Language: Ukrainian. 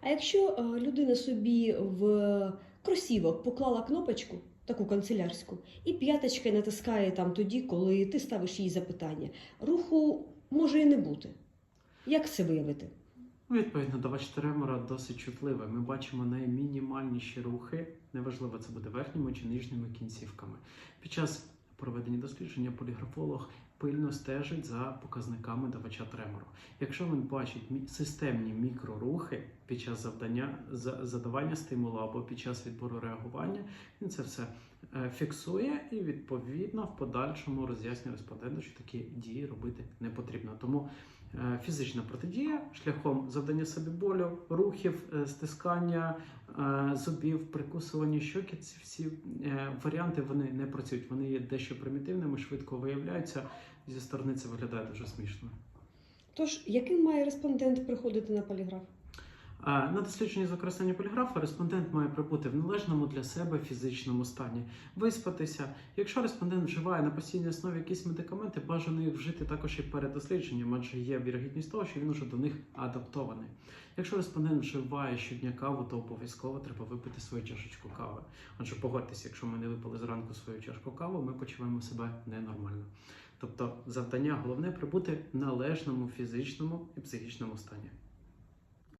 А якщо е, людина собі в кросівок поклала кнопочку, таку канцелярську, і п'яточки натискає там тоді, коли ти ставиш їй запитання, руху може і не бути. Як це виявити? Відповідно, давач тремора досить чутливий. Ми бачимо наймінімальніші рухи, неважливо, це буде верхніми чи нижніми кінцівками. Під час проведення дослідження поліграфолог пильно стежить за показниками давача тремору. Якщо він бачить системні мікрорухи під час завдання задавання стимулу або під час відбору реагування, він це все е, фіксує і відповідно в подальшому роз'яснює респонденту, що такі дії робити не потрібно. Тому Е, Фізична протидія шляхом завдання собі болю, рухів, е, стискання зубів, прикусування щоки. Ці всі варіанти вони не працюють. Вони є дещо примітивними, швидко виявляються. Зі сторони це виглядає дуже смішно. Тож, яким має респондент приходити на поліграф? На дослідженні з використання поліграфа респондент має прибути в належному для себе фізичному стані, виспатися. Якщо респондент вживає на постійній основі якісь медикаменти, бажано їх вжити також і перед дослідженням, адже є вірогідність того, що він уже до них адаптований. Якщо респондент вживає щодня каву, то обов'язково треба випити свою чашечку кави. Адже погодьтеся, якщо ми не випили зранку свою чашку кави, ми почуваємо себе ненормально. Тобто завдання головне прибути в належному фізичному і психічному стані.